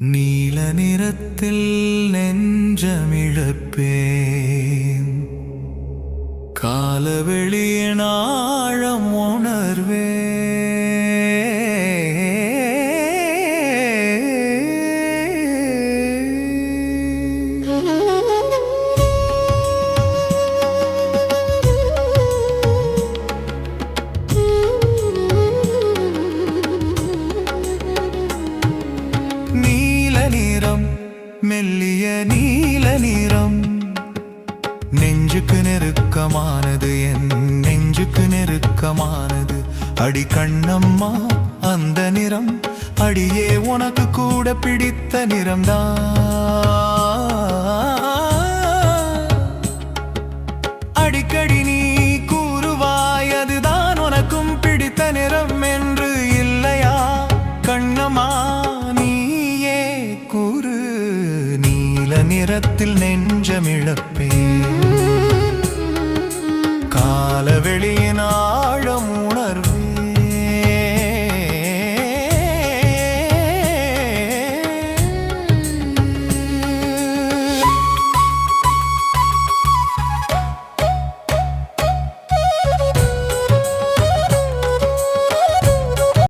நீல நிறத்தில் நெஞ்சமிழப்பேன். காலவெளியின் ஆழம் உணர் நிறம் மெல்லிய நீல நிறம். நெஞ்சுக்கு நெருக்கமானது என் நெஞ்சுக்கு நெருக்கமானது. அடி கண்ணம்மா அந்த நிறம். அடியே உனக்கு கூட பிடித்த நிறம்தான் அடிக்கடி நீ நிறத்தில் நெஞ்சமிழப்பே காலவெளியினால்